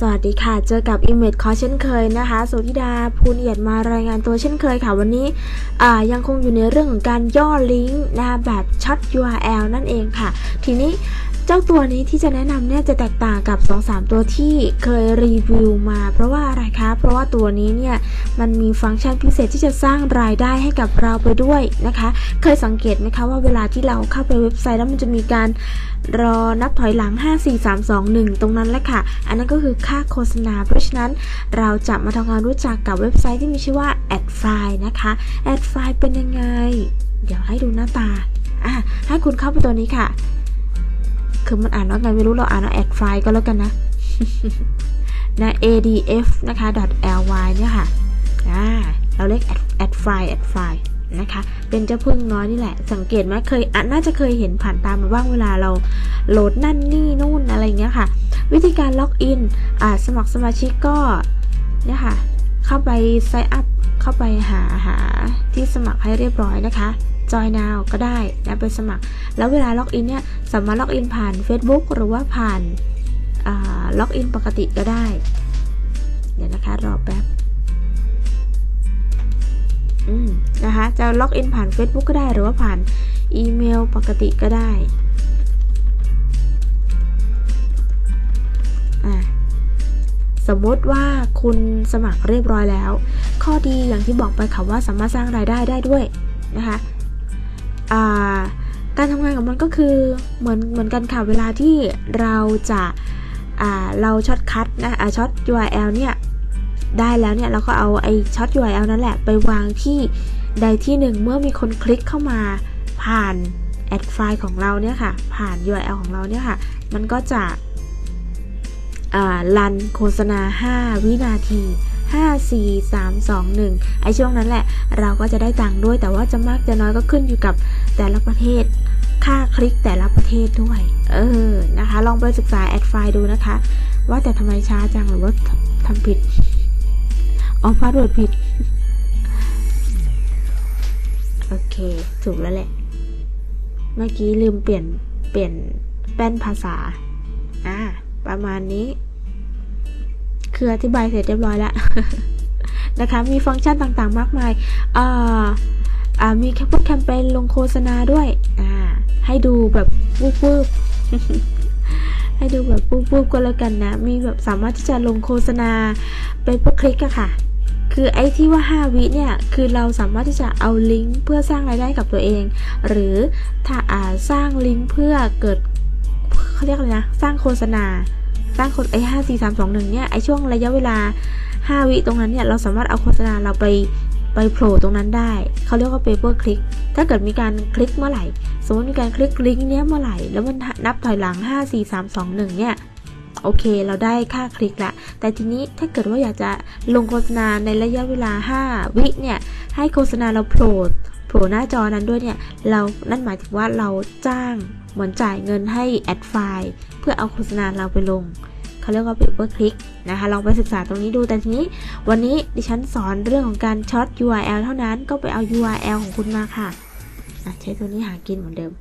สวัสดีค่ะ เจอกับ Image คอเช่นเคยนะคะสุธิดาภูนเอียดมารายงานตัวเช่นเคยค่ะ วันนี้ยังคงอยู่ในเรื่องของการย่อลิงก์นะแบบช็อต URL นั่นเองค่ะ ทีนี้ เจ้าตัวนี้ที่จะแนะนำเนี่ยจะแตกต่างกับ 2-3 ตัวที่เคยรีวิวมา เพราะว่าอะไรคะ เพราะว่าตัวนี้เนี่ยมันมีฟังก์ชันพิเศษที่จะสร้างรายได้ให้กับเราไปด้วยนะคะ เคยสังเกตไหมคะว่าเวลาที่เราเข้าไปเว็บไซต์แล้วมันจะมีการรอนับถอยหลัง 5 4 3 2 1 ตรงนั้นแหละค่ะ อันนั้นก็คือค่าโฆษณา เพราะฉะนั้นเราจะมาทำงานรู้จักกับเว็บไซต์ที่มีชื่อว่า a d f i นะคะ a d f i เป็นยังไง เดี๋ยวให้ดูหน้าตาอะให้คุณเข้าไปตัวนี้ค่ะ คือมันอ่านว่าไงไม่รู้เราอ่านว่า add file ก็แล้วกันนะนะ adf นะคะ .ly เนี่ยค่ะอ่าเราเรียก add add file add file นะคะ เป็นเจ้าพึ่งน้อยนี่แหละ สังเกตไหมเคยอะน่าจะเคยเห็นผ่านตามมาบ้างเวลาเราโหลดนั่นนี่นู่นอะไรเงี้ยค่ะ วิธีการล็อกอินอ่าสมัครสมาชิกก็เนี่ยค่ะ เข้าไป sign up เข้าไปหาหาที่สมัครให้เรียบร้อยนะคะ จอยนาวก็ได้นะไปสมัคร แล้วเวลาล็อกอินเนี่ยสามารถล็อกอินผ่าน Facebook หรือว่าผ่านล็อกอินปกติก็ได้ เดี๋ยวนะคะรอแป๊บอืมนะคะจะล็อกอินผ่าน Facebook ก็ได้หรือว่าผ่านอีเมลปกติก็ได้สมมติว่าคุณสมัครเรียบร้อยแล้ว ข้อดีอย่างที่บอกไปค่ะว่าสามารถสร้างรายได้ได้ด้วยนะคะ การทำงานกับมันก็คือเหมือนเหมือนกันค่ะเวลาที่เราจะเราช็อตคัทนะช็อต URL เนี่ยได้แล้วเนี่ยเราก็เอาไอช็อต URL นั่นแหละไปวางที่ใดที่หนึ่งเมื่อมีคนคลิกเข้ามาผ่านแอดไฟล์ของเราเนี่ยค่ะ ผ่าน URL ของเราเนี่ยค่ะ มันก็จะรันโฆษณา 5 วินาที 5 4 3 2 1 ไอช่วงนั้นแหละ เราก็จะได้ตังค์ด้วย แต่ว่าจะมากจะน้อยก็ขึ้นอยู่กับแต่ละประเทศ ค่าคลิกแต่ละประเทศด้วย เออ นะคะ ลองไปศึกษาแอดไฟล์ดูนะคะ ว่าแต่ทำไมช้าจังหรือว่าทำผิดอ๋อพาสเวิร์ดผิด โอเค ถูกแล้วแหละ เมื่อกี้ลืมเปลี่ยนเปลี่ยนแป้นภาษา อ่า ประมาณนี้ คืออธิบายเสร็จเรียบร้อยแล้วนะคะ มีฟังก์ชันต่างๆ มากมายอ่าอ่ามีแคปแคมเปญลงโฆษณาด้วยอ่าให้ดูแบบปุ๊บปุ๊บให้ดูแบบปุ๊บปุ๊บก็แล้วกันนะ มีแบบสามารถที่จะลงโฆษณาเป็นพวกคลิกอะค่ะ คือไอ้ที่ว่า 5 วิเนี่ย คือเราสามารถที่จะเอาลิงก์เพื่อสร้างรายได้กับตัวเอง หรือถ้าอ่าสร้างลิงก์เพื่อเกิดเขาเรียกอะไรนะ สร้างโฆษณา ตั้งคนไอ้ห้าสี่สามสองหนึ่งเนี่ยไอ้ช่วงระยะเวลาห้าวิตรงนั้นเนี่ยเราสามารถเอาโฆษณาเราไปไปโผล่ตรงนั้นได้ เขาเรียกว่า paper click ถ้าเกิดมีการคลิกเมื่อไหร่ สมมติมีการคลิกลิงก์เนี้ยเมื่อไหร่ แล้วมันนับถอยหลัง 5 4 3 2 1 เนี่ย โอเค เราได้ค่าคลิกละ แต่ทีนี้ถ้าเกิดว่าอยากจะลงโฆษณาในระยะเวลา 5 วิเนี่ย ให้โฆษณาเราโผล่โผล่หน้าจอนั้นด้วยเนี่ย เรา นั่นหมายถึงว่าเราจ้าง เหมือนจ่ายเงินให้แอดไฟล์เพื่อเอาโฆษณาเราไปลงเขาเรียกว่า paper click นะคะ ลองไปศึกษาตรงนี้ดู แต่ทีนี้วันนี้ดิฉันสอนเรื่องของการช็อต URL เท่านั้น ก็ไปเอา URL ของคุณมาค่ะ ใช้ตัวนี้หากินเหมือนเดิม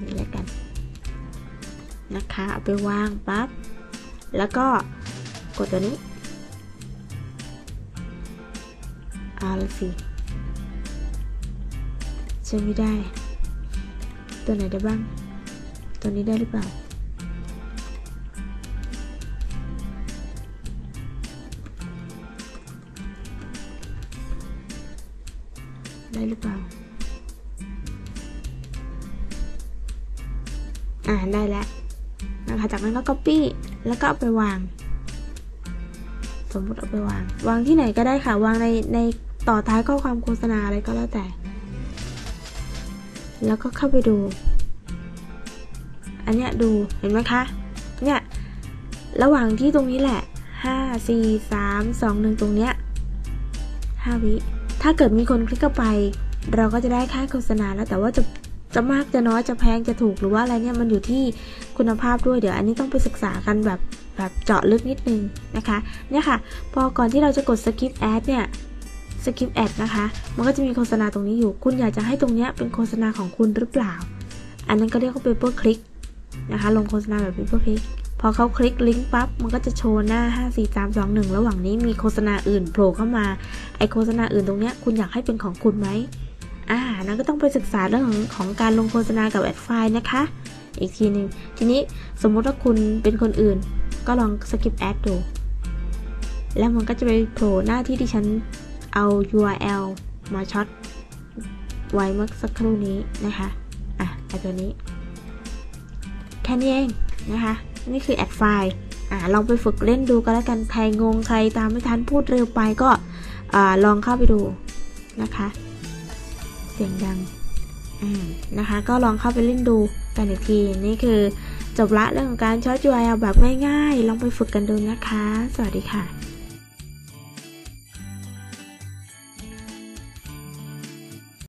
นี่แล้วกัน นะคะ เอาไปวางปั๊บ แล้วก็กดตัวนี้ เอาละสิใช้ไม่ได้ ตัวไหนได้บ้าง ตัวนี้ได้หรือเปล่า ได้หรือเปล่า อ่าได้แล้วนะคะจากนั้นก็ copy แล้วก็เอาไปวาง สมมติเอาไปวาง วางที่ไหนก็ได้ค่ะ วางในใน ต่อท้ายข้อความโฆษณาอะไรก็แล้วแต่ แล้วก็เข้าไปดู อันเนี้ยดูเห็นไหมคะ เนี่ย ระหว่างที่ตรงนี้แหละห้าสี่สามสองหนึ่งตรงเนี้ยห้าวิ ถ้าเกิดมีคนคลิกเข้าไป เราก็จะได้ค่าโฆษณาแล้วแต่ว่าจะจะมากจะน้อยจะแพงจะถูกหรือว่าอะไรเนี่ยมันอยู่ที่คุณภาพด้วยเดี๋ยวอันนี้ต้องไปศึกษากันแบบแบบเจาะลึกนิดนึงนะคะ เนี่ยค่ะ พอก่อนที่เราจะกด skip ad เนี่ย สกิปแอดนะคะ มันก็จะมีโฆษณาตรงนี้อยู่ คุณอยากจะให้ตรงนี้เป็นโฆษณาของคุณหรือเปล่า อันนั้นก็เรียกว่า paper click นะคะ ลงโฆษณาแบบ paper click พอเขาคลิกลิงก์ปั๊บ มันก็จะโชว์หน้า 5 4 3 2 1 ระหว่างนี้มีโฆษณาอื่นโผล่เข้ามา ไอโฆษณาอื่นตรงเนี้ยคุณอยากให้เป็นของคุณไหมอ่านั้นก็ต้องไปศึกษาเรื่องของการลงโฆษณากับแอดไฟล์นะคะ อีกทีหนึ่งทีนี้สมมุติว่าคุณเป็นคนอื่น ก็ลองสกิปแอดดู แล้วมันก็จะไปโผล่หน้าที่ที่ฉัน เอา URL มาช็อตไว้เมื่อสักครู่นี้นะคะ อะไอตัวนี้ แค่นี้เองนะคะ นี่คือแอดไฟล์ อ่าลองไปฝึกเล่นดูก็แล้วกัน ใครงง ใครตามไม่ทันพูดเร็วไปก็อ่าลองเข้าไปดูนะคะ เสียงดังอ่านะคะ ก็ลองเข้าไปเล่นดูกันอีกที นี่คือจบละเรื่องของการช็อต URL แบบง่ายๆ ลองไปฝึกกันดูนะคะ สวัสดีค่ะ